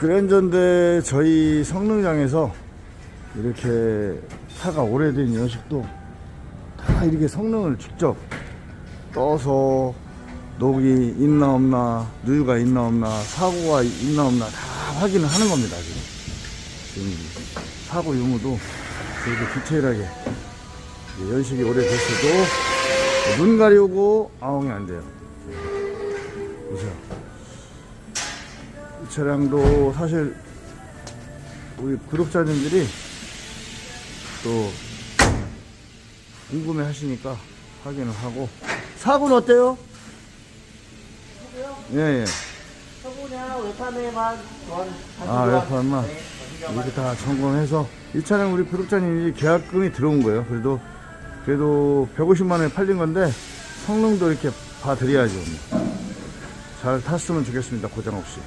그랜저인데 저희 성능장에서 이렇게 차가 오래된 연식도 다 이렇게 성능을 직접 떠서 녹이 있나 없나 누유가 있나 없나 사고가 있나 없나 다 확인을 하는 겁니다 지금. 지금 사고 유무도 이렇게 디테일하게 연식이 오래됐어도 눈 가리우고 아웅이 안 돼요. 보세요 이 차량도 사실 우리 구독자님들이 또 궁금해 하시니까 확인을 하고. 사고는 어때요? 예예. 서구냐 외판에만 전아 외판만. 이렇게 다 점검해서 이 차량 우리 구독자님이 계약금이 들어온 거예요. 그래도 그래도 150만 원에 팔린 건데 성능도 이렇게 봐드려야죠. 잘 탔으면 좋겠습니다. 고장 없이